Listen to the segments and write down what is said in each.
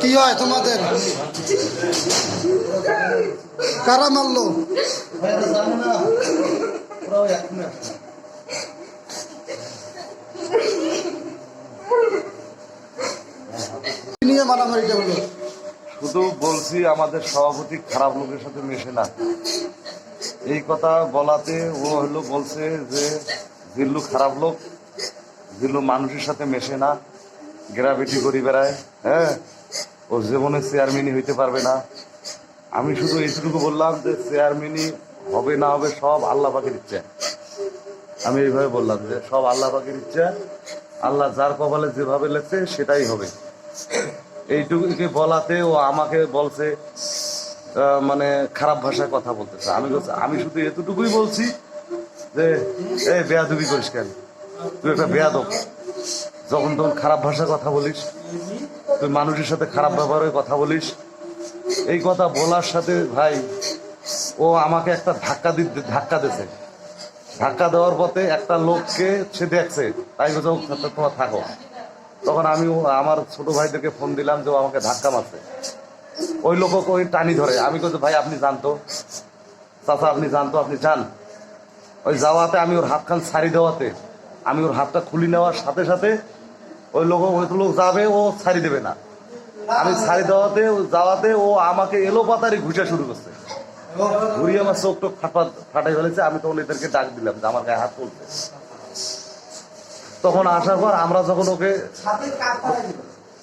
কি হয় তোমাদের? কারা মারলো? নিয়ে মারামারিটা হলো? শুধু বলছি আমাদের সভাপতি খারাপ লোকের সাথে মেশে না। এই কথা বলাতে ও হলো বলছে যে জিল্লু খারাপ লোক। জিল্লু মানুষের সাথে মেশে না গ্রাভিটি করি বেড়ায় হ্যাঁ? ও জীবনে চেয়ারম্যানই হইতে পারবে না। আমি শুধু এইটুকু বললাম যে চেয়ারম্যানই হবে না হবে সব আল্লাহ পাখির ইচ্ছা। আমি এইভাবে বললাম যে সব আল্লাহ পাখির ইচ্ছা, আল্লাহ যার কপালে যেভাবে লেখছে সেটাই হবে। এইটুকুকে বলাতে ও আমাকে বলছে মানে খারাপ ভাষায় কথা বলতেছে। আমি আমি শুধু এতটুকুই বলছি যে, এই বেয়াদবি করিস কেন? তুই একটা বেয়াদব। যখন তখন খারাপ ভাষায় কথা বলিস তুই মানুষের সাথে খারাপ ব্যবহারে কথা বলিস। এই কথা বলার সাথে ভাই ও আমাকে একটা ধাক্কা দি ধাক্কা দিছে ধাক্কা দেওয়ার পথে একটা লোককে সে দেখছে তাই বলছে "ও, তোমরা থাকো। তখন আমি আমার ছোট ভাইদেরকে ফোন দিলাম যে ও আমাকে ধাক্কা মারছে। ওই লোক ওই টানি ধরে। আমি বলছি ভাই আপনি জানতো? চাচা আপনি জানতো আপনি যান। ওই যাওয়াতে আমি ওর হাতখান ছাড়ি দেওয়াতে আমি ওর হাতটা খুলি নেওয়ার সাথে সাথে ওই লোক ওই লোক যাবে, ও ছাড়ি দেবে না। আমি ছাড়ি দেওয়াতে যাওয়াতে ও আমাকে এলো পাতারি ঘুষা শুরু করছে। ঘুরিয়ে আমার চোখ টোক ফাটা ফাটাই ফেলেছে, আমি তখন এদেরকে ডাক দিলাম যে আমার গায়ে হাত তুলতে। তখন আসার পর আমরা যখন ওকে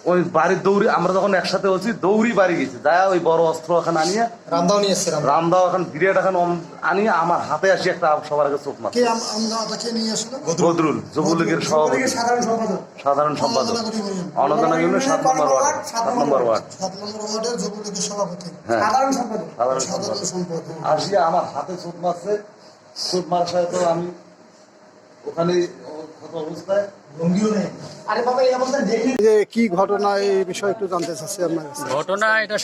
ওই বাড়ির দৌড়ি আমরা যখন একসাথে হচ্ছি দৌড়ি বাড়ি গেছি। যা ওই বড় অস্ত্র এখন আনিয়ে রান্দাও নিয়ে এসছে রামদাও এখন বিরিয়াট এখন আনিয়ে আমার হাতে আসি একটা সবার আগে চোখ মার কে আম- আমদাটা কে নিয়ে আসলো বদরুল যুবলীগের সভাপতি। সাধারণ সম্পাদক। সম্পাদক। ইউনিয়ন। সাত নম্বর ওয়ার্ড। সাত নম্বর ওয়ার্ড। হ্যাঁ। সাধারণ সম্পাদক। আসিয়া আমার হাতে চোট মারছে। চোট মারার সাথে তো আমি ওখানে যে কি ঘটনা এই বিষয়ে একটু জানতে চাচ্ছি আপনার ঘটনা এটা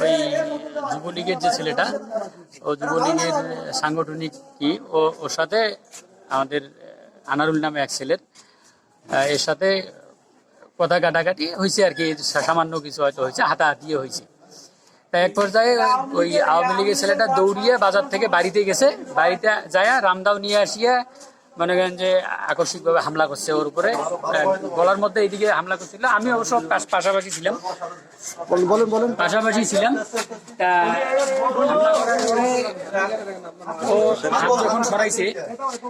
ওই যুবলীগের যে ছেলেটা ও যুবলীগের সাংগঠনিক কি ও ওর সাথে আমাদের আনারুল নামে এক ছেলের এর সাথে কথা কাটাকাটি হয়েছে আর কি সামান্য কিছু হয়তো হয়েছে হাতাহাতিও হয়েছে। তা এক পর্যায়ে ওই আওয়ামী লীগের ছেলেটা দৌড়িয়ে বাজার থেকে বাড়িতে গেছে বাড়িতে যায় রামদাও নিয়ে আসিয়া মনে করেন যে আকস্মিকভাবে হামলা করছে ওর উপরে। গলার মধ্যে এইদিকে হামলা করছিল। আমি অবশ্য পাশাপাশি ছিলাম। বলেন বলেন পাশাপাশি ছিলাম। তা ও যখন সরাইছে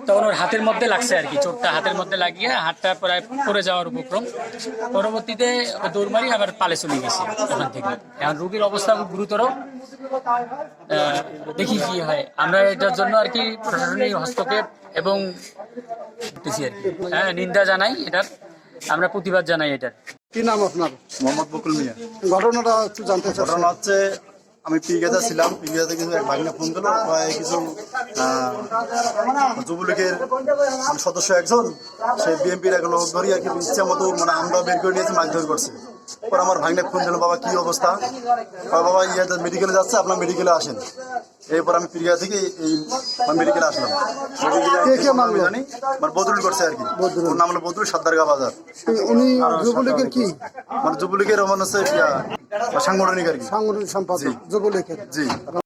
তখন ওর হাতের মধ্যে লাগছে আর কি চোটটা হাতের মধ্যে লাগিয়ে হাতটা প্রায় পড়ে যাওয়ার উপক্রম। পরবর্তীতে ও দৌড় মারি আবার পালে চলে গেছে ওখান থেকে। এখন রোগীর অবস্থা খুব গুরুতর। দেখি কি হয়। আমরা এটার জন্য আর কি প্রশাসনিক হস্তক্ষেপ এবং করতেছি আর কি। হ্যাঁ নিন্দা জানাই এটার। আমরা প্রতিবাদ জানাই এটার। কি নাম আপনার? মোহাম্মদ বকুল মিয়া। ঘটনাটা একটু জানতে চাচ্ছি। ঘটনা হচ্ছে আমি পিগাতে ছিলাম। পিগাতে কিছু এক ভাগনা ফোন দিল প্রায় কিছু যুবলীগের সদস্য একজন সে বিএনপির এক লোক ধরি আর কি ইচ্ছা মতো মানে আমরা বের করে নিয়েছি মারধর করছে। পর আমার ভাইনা ফোন দিল বাবা কি অবস্থা? বাবা ইয়ে মেডিকেলে যাচ্ছে আপনার মেডিকেলে আসেন। এরপর আমি পিরিয়া থেকে এই মেডিকেলে আসলাম। মেডিকেলে জানি? মানে বদরুল করছে আর কি। ওর নাম হলো বদরুল সাদ্দারগা বাজার। উনি যুবলীগের কি? মানে যুবলীগের মানে হচ্ছে সাংগঠনিক আর কি। সাংগঠনিক সম্পাদক যুবলীগের। জি।